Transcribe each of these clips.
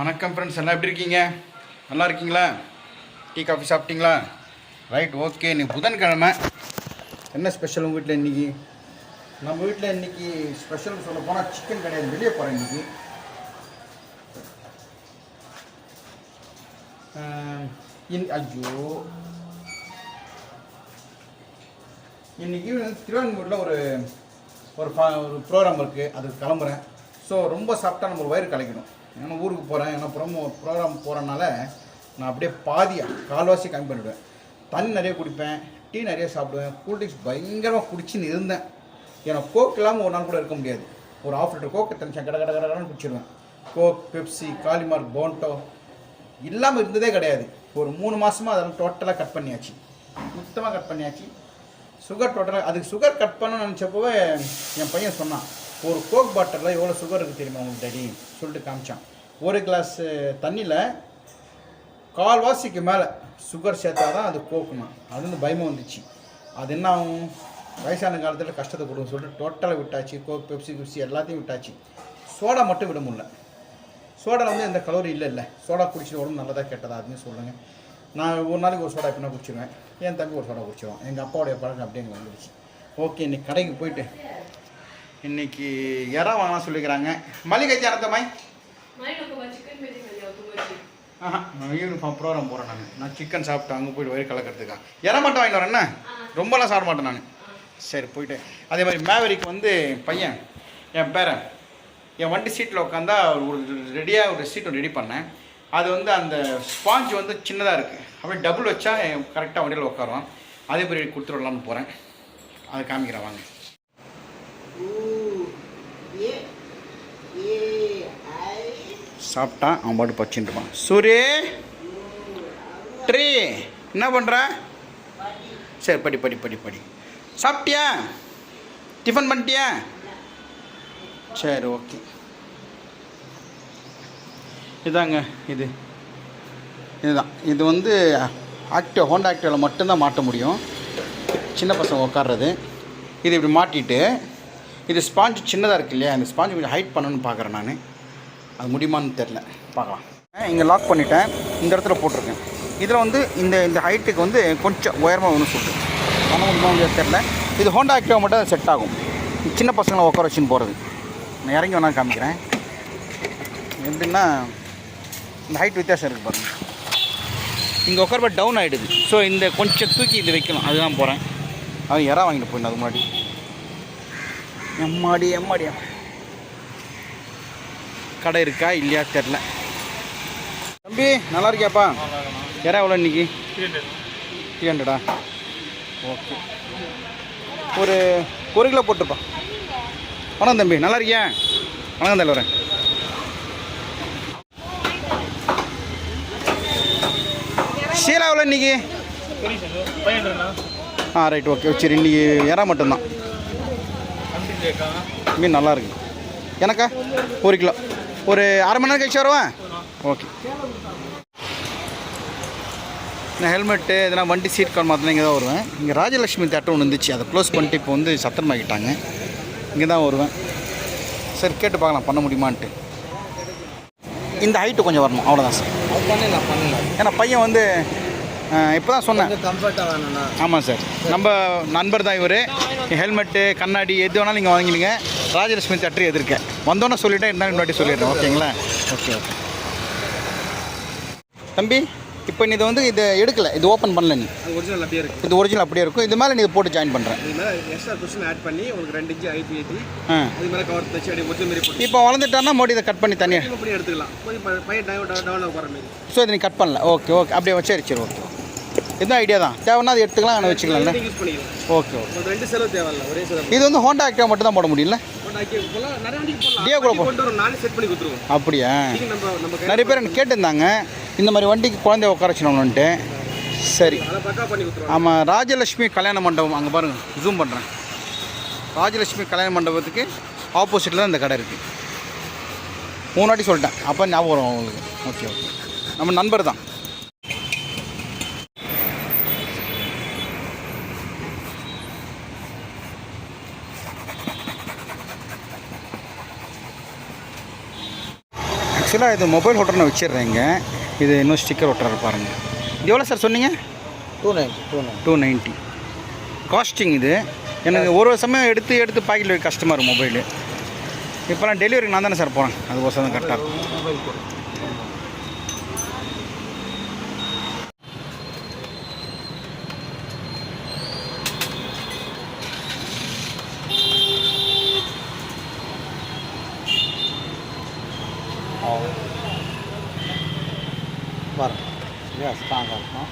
வணக்கம் ஃப்ரெண்ட்ஸ் எல்லாம் எப்படி இருக்கீங்க? நல்லா இருக்கீங்களா? டீ காஃபி சாப்பிட்டீங்களா? ரைட் ஓகே இன்னைக்கு புதன்கிழமை. என்ன ஸ்பெஷல் உங்கள் வீட்டில் இன்றைக்கி நம்ம வீட்டில் இன்றைக்கி ஸ்பெஷல்னு சொல்ல போனால் சிக்கன் கிடையாது வெளியே போகிறேன் இன்றைக்கி இன் ஐயோ. இன்றைக்கி திருவான்மூரில் ஒரு ஒரு ஃபா ஒரு ப்ரோக்ராம் இருக்குது அதுக்கு கிளம்புறேன். ஸோ ரொம்ப சாப்பிட்டா நம்ம வயிறு கலைக்கணும் ஏன்னா ஊருக்கு போகிறேன் ஏன்னா ப்ரோமோ ப்ரோக்ராம் போகிறனால நான் அப்படியே பாதியாக கால்வாசி கம்மி பண்ணிவிடுவேன் தண்ணி நிறைய குடிப்பேன் டீ நிறைய சாப்பிடுவேன் கூல்ட்ரிங்க்ஸ் பயங்கரமாக குடிச்சின்னு இருந்தேன். ஏன்னா கோக் இல்லாமல் ஒரு நாள் கூட இருக்க முடியாது. ஒரு ஆஃப் லிட்டர் கோக் தனிச்சேன் கட கட கடை குடிச்சிடுவேன் கோக் பெப்சி காலிமார்க் போன்டோ இல்லாமல் இருந்ததே கிடையாது. ஒரு மூணு மாதமாக அதெல்லாம் டோட்டலாக கட் பண்ணியாச்சு. சுத்தமாக கட் பண்ணியாச்சு. சுகர் டோட்டலாக அதுக்கு சுகர் கட் பண்ணணும்னு நினச்சப்போவே என் பையன் சொன்னான் ஒரு கோக் பாட்டிலில் எவ்வளோ சுகர் இருக்குது தெரியுமா உங்களுக்கு டேடி சொல்லிட்டு காமிச்சான். ஒரு கிளாஸ் தண்ணியில் கால்வாசிக்கு மேலே சுகர் சேர்த்தா தான் அது கோக்குமா அது வந்து பயமாக வந்துச்சு. அது என்ன ஆகும்? வயசான காலத்தில் கஷ்டத்தை கொடுக்கும் சொல்லிட்டு டோட்டலாக விட்டாச்சு. கோக் பெப்சி கிப்சி எல்லாத்தையும் விட்டாச்சு. சோடா மட்டும் விட முடியல. சோடாவில் வந்து எந்த கலோரி இல்லை இல்லை. சோடா குடிச்சிட்டு உடம்பு நல்லதா கெட்டதா அப்படின்னு சொல்லுங்கள் நான் ஒரு நாளைக்கு ஒரு சோடா எப்படின்னா குடிச்சிருவேன். என் தம்பி ஒரு சோடா குடிச்சிடுவான் எங்கள் அப்பாவுடைய பழக்கம் அப்படியே வந்துடுச்சு ஓகே இன்னைக்கு கடைக்கு போயிட்டு இன்னைக்கு இறா வாங்கலாம் சொல்லிக்கிறாங்க. மளிகை ஜானத்தம்மாய் அப்புறம் ப்ரோக்ராம் போகிறேன் நான் நான். சிக்கன் சாப்பிட்டு அங்கே போய்ட்டு வயிறு கலக்கிறதுக்கா? இற மட்டும் வாங்கிட்டு வரேன் ரொம்பலாம் சாப்பிட மாட்டேன் நான். சரி போயிட்டு. அதே மாதிரி மேவரிக்கு வந்து பையன் என் பேரன் என் வண்டி சீட்டில் உட்காந்தா ஒரு ரெடியாக ஒரு சீட்டு ரெடி பண்ணேன். அது வந்து அந்த ஸ்பாஞ்ச் வந்து சின்னதாக இருக்குது அப்படியே டபுள் வச்சா கரெக்டாக வண்டியில் உட்காருவான். அதே மாதிரி கொடுத்துடலாம்னு போகிறேன் அதை காமிக்கிறேன் வாங்க. சாப்பிட்டான் அவன் பாட்டு பச்சுட்டு சூரி ட்ரீ என்ன பண்ணுற சரி படி படி படி படி. சாப்பிட்டியா? டிஃபன் பண்ணிட்டியா? சரி ஓகே. இதாங்க இது. இதுதான். இது வந்து ஆக்டிவ் ஹோண்டா ஆக்டிவில் மட்டும்தான் மாட்ட முடியும். சின்ன பசங்க உட்காடுறது இது இப்படி மாட்டிட்டு இது ஸ்பாஞ்ச் சின்னதாக இருக்குது இல்லையா? இந்த ஸ்பாஞ்சு கொஞ்சம் ஹைட் பண்ணணும்னு பார்க்குறேன் நான். அது முடியுமான்னு தெரில பார்க்கலாம். இங்கே லாக் பண்ணிட்டேன். இந்த இடத்துல போட்டிருக்கேன். இதில் வந்து இந்த இந்த ஹைட்டுக்கு வந்து கொஞ்சம் உயரமாக ஒன்று சொல்லிட்டு பண்ண முடியுமா தெரில இது ஹோண்டா ஆக்டிவா மட்டும் செட் ஆகும். சின்ன பசங்களை உட்கார வச்சுன்னு போகிறது நான் இறங்கி வேணால் காமிக்கிறேன். எப்படின்னா இந்த ஹைட் வித்தியாசம் இருக்குது பாருங்கள் இங்கே உட்காரப்ப டவுன் ஆகிடுது ஸோ இந்த கொஞ்சம் தூக்கி இது வைக்கணும். அதுதான் போகிறேன் அது இறா வாங்கிட்டு போயிடணும் அது முன்னாடி. எம்மாடி எம்மாடி. கடை இருக்கா இல்லையா தெரில தம்பி நல்லா இருக்கியாப்பா? இறா எவ்வளோ இன்னைக்கு? த்ரீ ஹண்ட்ரடா ஓகே ஒரு ஒரு கிலோ போட்டுருப்பா. வணக்கம் தம்பி நல்லா இருக்கியா? வணக்கம் தலைவரேன் சீலா எவ்வளோ இன்னைக்கு? ஆ ரைட் ஓகே சரி இன்னைக்கு இறா மட்டும்தான். மீன் நல்லா இருக்கு. எனக்கா? ஒரு கிலோ. ஒரு அரை மணி நேரம் கழிச்சு வருவேன்? ஓகே. நான் ஹெல்மெட்டு இதெல்லாம் வண்டி சீட் கால் மாற்றினா இங்கே தான் வருவேன். இங்கே ராஜலட்சுமி தேட்டர் ஒன்று இருந்துச்சு. அதை க்ளோஸ் பண்ணிட்டு இப்போ வந்து சத்திரமாக்கிட்டாங்க இங்கே தான் வருவேன். சரி கேட்டு பார்க்கலாம். பண்ண முடியுமான்ட்டு. இந்த ஹைட்டு கொஞ்சம் வரணும். அவ்வளோதான் சார் அது பண்ணலாம் பண்ணலாம். ஏன்னா பையன் வந்து இப்போ தான் சொன்னேன். கொஞ்சம் கம்ஃபர்ட்டாக வேணும்ண்ணா ஆமாம் சார் நம்ம நண்பர் தான் இவர். ஹெல்மெட்டு கண்ணாடி எது வேணாலும் நீங்கள் வாங்கிடுங்க. ராஜலட்சுமி தேட்டர் எதிர்க்க. வந்தோன்னே சொல்லிட்டேன் இருந்தாலும் வாட்டி சொல்லிடுறேன் ஓகேங்களா? Okay okay. தம்பி இப்போ நீ இதை வந்து இதை எடுக்கலை. இது ஓப்பன் பண்ணல நீ. ஒரிஜினல் அப்படியே இருக்கு. இது ஒரிஜினல் அப்படியே இருக்கும். இது மேலே நீ இதை போட்டு ஜாயின் பண்ணுறேன் எக்ஸ்ட்ரா கொஸ்டின் ஆட் பண்ணி உங்களுக்கு ரெண்டு இன்ச்சு ஐபி ஏற்றி அது மேலே கவர் தச்சு அப்படியே ஒரிஜினல் மாரி போட்டு. இப்போ வளர்ந்துட்டான்னா மோடி இதை கட் பண்ணி தனியாக எடுத்துக்கலாம். பையன் டவுன் டவுனில் போகிற மாதிரி. ஸோ இதை நீ கட் பண்ணல. Okay okay. அப்படியே சரி சரி ஓகே. இதுதான் ஐடியா தான்? தேவைன்னா அது எடுத்துக்கலாம் ஆனால் வச்சுக்கலாம்ல ஓகே ஓகே ரெண்டு செலவு தேவையில்ல ஒரே செலவு. இது வந்து ஹோண்டா ஆக்டிவா மட்டும் தான் போட முடியல டியோ கூட நானே கொடுத்துருவோம். அப்படியா? நிறைய பேர் எனக்கு கேட்டிருந்தாங்க இந்த மாதிரி வண்டிக்கு குழந்தைய உட்கார வச்சுனோம்னுட்டு சரி. ஆமாம் ராஜலட்சுமி கல்யாண மண்டபம் அங்கே பாருங்கள் ஜூம் பண்ணுறேன் ராஜலட்சுமி கல்யாண மண்டபத்துக்கு ஆப்போசிட்டில் தான் இந்த கடை இருக்குது மூணு வாட்டி சொல்லிட்டேன். அப்போ ஞாபகம் வரும் உங்களுக்கு. ஓகே ஓகே நம்ம நண்பர் தான். ஆக்சுவலாக இது மொபைல் ஹோட்டல் நான் வச்சிடுறேங்க இது இன்னும் ஸ்டிக்கர் ஒட்டுறாரு பாருங்கள் இது எவ்வளோ சார் சொன்னீங்க? Two ninety two ninety two ninety casting இது. எனக்கு ஒரு சமயம் எடுத்து எடுத்து கஷ்டமாக இருக்கும் மொபைலு. இப்போலாம் டெலிவரி நான் தானே சார் போகிறேன் அதுக்கோசம் தான் கரெக்டாக இருக்கும் மொபைல் போடு பாருங்க இல்லையா ஸ்ட்ராங்காக இருக்கும்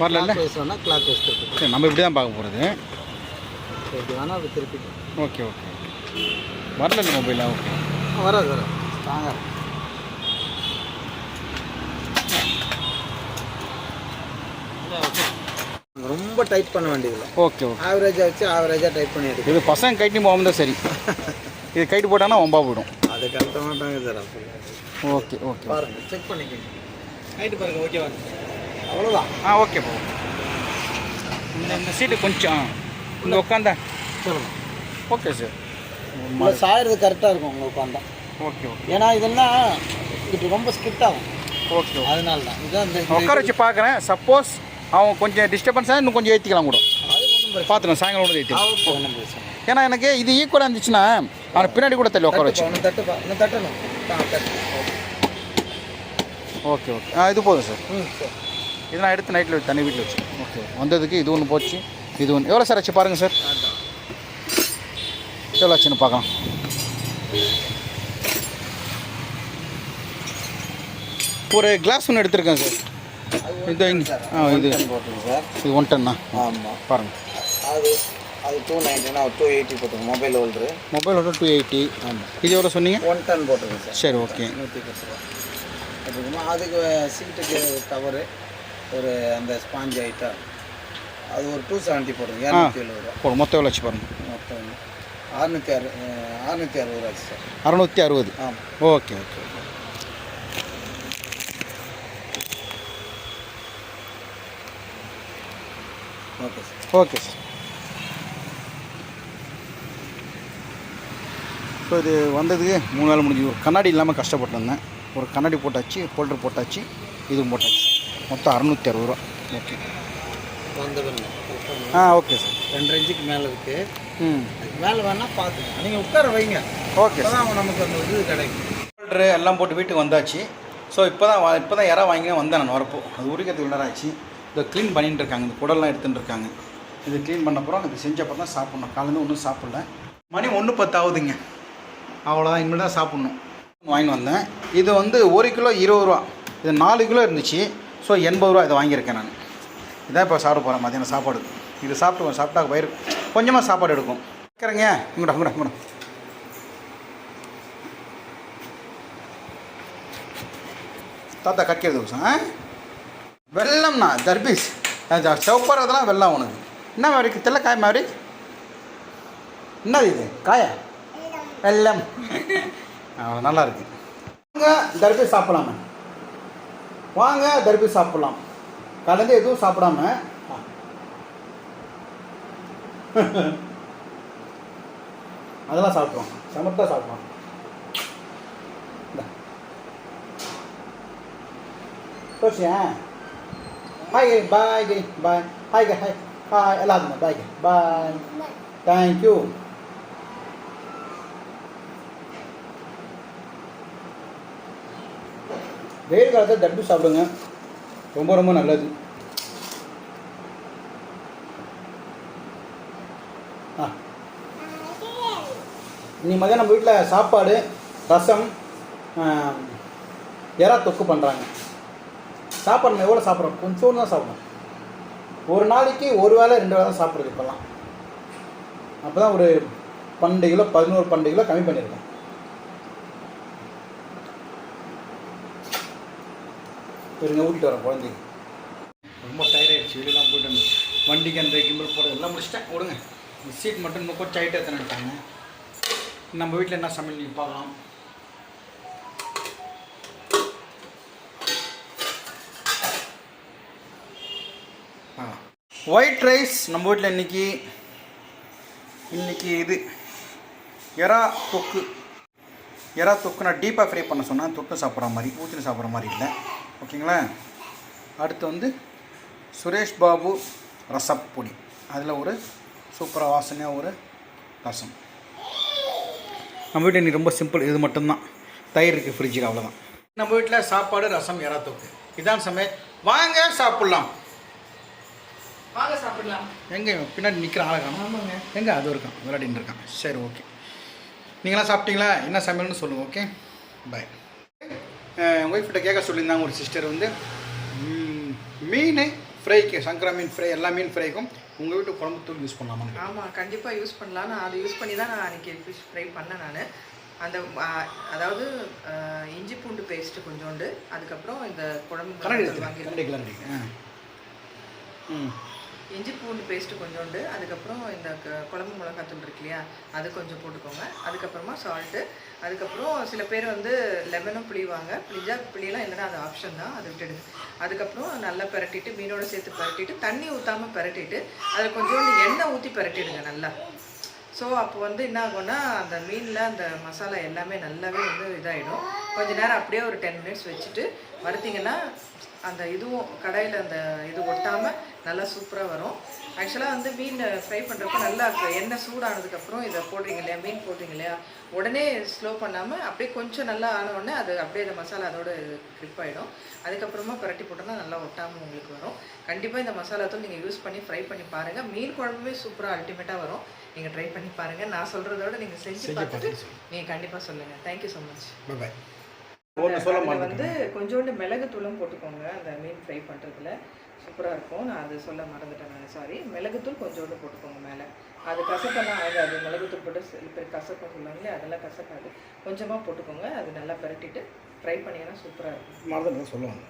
வரல வேணால் கிளாக் வைஸ் திருப்பி சரி நம்ம இப்படி தான் பார்க்க போகிறது எப்படி வேணால் அது ஓகே ஓகே. வரல மொபைலா ஓகே. வராது வராது. இருக்கும் ரொம்ப டைட் பண்ண வேண்டியதில்லை. Okay okay. ஆவரேஜாக வச்சு ஆவரேஜாக டைட் பண்ணி எடுக்கும் இது பசங்க கைட்டி போகாமல் தான் சரி. இது கைட்டு போட்டாங்கன்னா ஒம்பா போயிடும். அது கட்ட மாட்டாங்க சார் ஓகே ஓகே பாருங்க செக் பண்ணிக்கோங்க. நைட்டு பாருங்க ஓகேவா அவ்வளோதான் ஆ ஓகே போ இந்த இந்த சீட்டு கொஞ்சம் இங்கே உட்காந்தா சொல்லுங்கள் ஓகே சார் இல்லை சாயறது கரெக்டாக இருக்கும் உங்களுக்கு உட்காந்தா ஓகே ஓகே ஏன்னா இதெல்லாம் இது ரொம்ப ஸ்கிட் ஆகும். ஓகே அதனால தான். இதான் இந்த உட்கார வச்சு பார்க்குறேன் சப்போஸ் அவன் கொஞ்சம் டிஸ்டர்பன்ஸாக இன்னும் கொஞ்சம் ஏற்றிக்கலாம் கூட. பார்த்துக்கலாம் சாயங்காலம் கூட ஏற்றி. ஏன்னா எனக்கு இது ஈக்குவலாக இருந்துச்சுன்னா அவனை பின்னாடி கூட தள்ளி உட்கார வச்சு தட்டணும். ஓகே ஓகே ஆ இது போதும் சார் ம் சரி. இது நான் எடுத்து நைட்டில் தனி வீட்டில் வச்சு ஓகே. வந்ததுக்கு இது ஒன்று போச்சு இது ஒன்று எவ்வளோ சார் ஆச்சு பாருங்கள் சார். அதான் எவ்வளோ ஆச்சுன்னு பார்க்கலாம். ஒரு கிளாஸ் ஒன்று எடுத்திருக்கேன் சார். இது இங்க- ஆ இது. இது ஒன் டன்னா ஆமாம் பாருங்கள் அது அது டூ நைன்ட்டினா டூ எயிட்டி போட்டுங்க மொபைல் ஹோல்டரு மொபைல் வந்து டூ எயிட்டி ஆமாம் இது எவ்வளோ சொன்னீங்க? ஒன் டன் போட்டுருங்க சார். சரி ஓகே நூற்றி பத்து ரூபா. அதுக்கு சீட்டுக்கு கவரு ஒரு அந்த ஸ்பாஞ்ச் ஐட்டம் அது ஒரு டூ செவன்ட்டி போடுங்க இரநூத்தி எழுபது ரூபா. போடும் மொத்தம் எவ்வளோ ஆச்சு பாருங்கள் மொத்தம் அறுநூற்றி அறு அறுநூற்றி அறுபது ரூபா ஆச்சு சார். அறநூற்றி அறுபது? ஆமாம் okay okay okay. Sir. Okay sir. So இது வந்ததுக்கு மூணு நாள் முடிஞ்சு ஒரு கண்ணாடி இல்லாமல் கஷ்டப்பட்டிருந்தேன் ஒரு கண்ணாடி போட்டாச்சு ஹோல்டர் போட்டாச்சு இதுவும் போட்டாச்சு. மொத்தம் அறநூற்றி அறுபது ரூபா. ஓகே வந்த ஆ ஓகே சார் ரெண்டு இன்ச்சுக்கு மேலே இருக்குது ம். மேலே வேணால் பார்த்துங்க நீங்கள் உட்கார வைங்க. ஓகே சார் நமக்கு அந்த இது கிடைக்கும். ஹோல்டரு எல்லாம் போட்டு வீட்டுக்கு வந்தாச்சு. ஸோ இப்போ தான் இப்போ தான் யாராவது வாங்கி வந்தேன் நான் வரப்போ. அது உரிக்கிறதுக்கு நேரம் ஆச்சு இதை க்ளீன் பண்ணிட்டு இருக்காங்க. இந்த குடல்லாம் எடுத்துட்டு இருக்காங்க. இது க்ளீன் பண்ண அப்புறம் இது செஞ்சப்போ தான் சாப்பிட்ணும். காலேருந்து ஒன்றும் சாப்பிடல. மணி ஒன்று பத்து ஆகுதுங்க. அவ்வளோதான் இனிமேல் தான் சாப்பிட்ணும். வாங்கி வந்தேன். இது வந்து ஒரு கிலோ இருபது ரூபா. இது நாலு கிலோ இருந்துச்சு. ஸோ எண்பது ரூபா இதை வாங்கியிருக்கேன் நான். இதான் இப்போ சாப்பிட போகிறேன் மதியானம் சாப்பாடு. இது சாப்பிட்டு சாப்பிட்டா வயிறு கொஞ்சமாக சாப்பாடு எடுக்கும். இருக்கிறேங்க இங்கடா இங்கடா இங்கடா. தாத்தா கட்கிறது కోసం வெள்ளம்னா தர்பீஸ். செவப்பறதெல்லாம் வெள்ளம் உனக்கு என்ன மாதிரி? தெல்ல காய் மாதிரி? என்னது இது? காயா? வெள்ளம். ஆ, நல்லா இருக்கு. தர்பீஸ் சாப்பிடலாமே. வாங்க தர்பி சாப்பிட்லாம். கலந்து எதுவும் சாப்பிடாம. அதெல்லாம் சாப்பிடுவோம் சமர்த்தாக சாப்பிடுவோம் தோஷியன் hi bye bye hi hi hi எல்லாத்துக்கும் பாய் பாய் தேங்க்யூ வெயில் காலத்தில் தட்டு சாப்பிடுங்க. ரொம்ப ரொம்ப நல்லது. ஆ. இன்னைக்கு மதியம் நம்ம வீட்டில் சாப்பாடு ரசம் ஆம், எறா தொக்கு பண்ணுறாங்க சாப்பாடு நம்ம எவ்வளோ சாப்பிட்றோம்? கொஞ்சோண்டு தான் சாப்பிடும் ஒரு நாளைக்கு ஒரு வேளை ரெண்டு வேளை தான் சாப்பிட்றது இப்போல்லாம். அப்போ தான் ஒரு பன்னெண்டு கிலோ பதினோரு பன்னெண்டு கிலோ கம்மி பண்ணியிருக்கேன் இருங்க ஊட்டிட்டு வரேன் குழந்தைங்க ரொம்ப டயர்டாயிடுச்சு வெளியெல்லாம் போயிட்டு வண்டிக்கு அந்த கிம்பிள் போடுறது எல்லாம் முடிச்சிட்டேன். விடுங்க. சீட் மட்டும் இன்னும் கொஞ்சம் ஹைட்டாக தந்துட்டாங்க நம்ம வீட்டில் என்ன சமையல் நீங்கள் பார்க்கலாம். ஒயிட் ரைஸ் நம்ம வீட்டில் இன்னைக்கு இன்றைக்கி இது. எறா தொக்கு. எறா தொக்கு நான் டீப்பாக ஃப்ரை பண்ண சொன்னால் தொட்டு சாப்பிட்ற மாதிரி ஊற்றின சாப்பிட்ற மாதிரி இல்லை. ஓகேங்களா? அடுத்து வந்து சுரேஷ் பாபு ரசப்பொடி. அதில் ஒரு சூப்பராக வாசனையாக ஒரு ரசம். நம்ம வீட்டில் இன்னைக்கு ரொம்ப சிம்பிள் இது மட்டும்தான். தயிர் இருக்குது ஃப்ரிட்ஜில் அவ்வளோதான் நம்ம வீட்டில் சாப்பாடு ரசம் எறா தொக்கு இதான் சமையல். வாங்க சாப்பிட்லாம். வாங்க சாப்பிடலாம். எங்கே பின்னாடி நிற்கிற ஆளை காணும் ஆமாங்க. எங்கே? அது இருக்கான். விளையாடின்னு இருக்கான். சரி ஓகே நீங்களாம் சாப்பிட்டீங்களா? என்ன சமையல்னு சொல்லுங்கள் ஓகே பாய் உங்கள் ஒய்ஃப்கிட்ட கேட்க சொல்லியிருந்தாங்க ஒரு சிஸ்டர் வந்து மீன் ஃப்ரைக்கு சங்கரா மீன் ஃப்ரை எல்லா மீன் ஃப்ரைக்கும் உங்கள் வீட்டு குழம்பு தூள் யூஸ் பண்ணலாமான்னு ஆமாம் கண்டிப்பாக யூஸ் பண்ணலாம். நான் அதை யூஸ் பண்ணி தான் நான் அன்றைக்கி ஃபிஷ் ஃப்ரை பண்ணேன் நான். அந்த அதாவது இஞ்சி பூண்டு பேஸ்ட்டு கொஞ்சோண்டு அதுக்கப்புறம் இந்த குழம்பு ஆ. ம். இஞ்சி பூண்டு பேஸ்ட்டு கொஞ்சோண்டு அதுக்கப்புறம் இந்த குழம்பு மிளகாத்தூள் இருக்கு இல்லையா அது கொஞ்சம் போட்டுக்கோங்க. அதுக்கப்புறமா சால்ட்டு அதுக்கப்புறம் சில பேர் வந்து லெமனும் பிழிவாங்க பிழிஞ்சா பிழியலாம் இல்லைன்னா அது ஆப்ஷன் தான் அதை விட்டுடுங்க. அதுக்கப்புறம் நல்லா பரட்டிட்டு மீனோட சேர்த்து பரட்டிட்டு தண்ணி ஊற்றாமல் பரட்டிட்டு அதில் கொஞ்சோண்டு எண்ணெய் ஊற்றி பரட்டிடுங்க நல்லா. ஸோ அப்போ வந்து என்ன ஆகும்னா அந்த மீனில் அந்த மசாலா எல்லாமே நல்லாவே வந்து இதாகிடும் கொஞ்சம் நேரம் அப்படியே ஒரு டென் மினிட்ஸ் வச்சுட்டு வருத்திங்கன்னா அந்த இதுவும் கடாயில் அந்த இது ஒட்டாமல் நல்லா சூப்பராக வரும். ஆக்சுவலாக வந்து மீன் ஃப்ரை பண்ணுறப்ப நல்லா எண்ணெய் சூடானதுக்கப்புறம் இதை போடுறீங்க இல்லையா? மீன் போடுறீங்க இல்லையா? உடனே ஸ்லோ பண்ணாமல் அப்படியே கொஞ்சம் நல்லா ஆன உடனே அது அப்படியே அந்த மசாலா அதோட க்ரிப் ஆகிடும் அதுக்கப்புறமா பரட்டி போட்டோம்னா நல்லா ஒட்டாமல் உங்களுக்கு வரும். கண்டிப்பாக இந்த மசாலா தூள் நீங்கள் யூஸ் பண்ணி ஃப்ரை பண்ணி பாருங்கள் மீன் குழம்புமே சூப்பராக அல்டிமேட்டாக வரும். நீங்கள் ட்ரை பண்ணி பாருங்கள் நான் சொல்கிறதோட நீங்கள் செஞ்சு பார்த்துட்டு நீங்கள் கண்டிப்பாக சொல்லுங்கள் தேங்க்யூ ஸோ மச் பாய் வந்து கொஞ்சோண்டு மிளகு தூளும் போட்டுக்கோங்க அந்த மீன் ஃப்ரை பண்ணுறதுல சூப்பராக இருக்கும். நான் அது சொல்ல மறந்துட்டேன் நான். சாரி மிளகுத்தூள் கொஞ்சோண்டு போட்டுக்கோங்க மேலே. அது கசப்பெல்லாம் ஆகாது மிளகுத்தூள் போட்டு சில பேர் கசப்பை சொல்லுவாங்களே அதெல்லாம் கசக்காது. கொஞ்சமாக போட்டுக்கோங்க. அது நல்லா பரட்டிட்டு ஃப்ரை பண்ணிங்கன்னா சூப்பராக இருக்கும். மறந்துட்டு சொல்லுவாங்க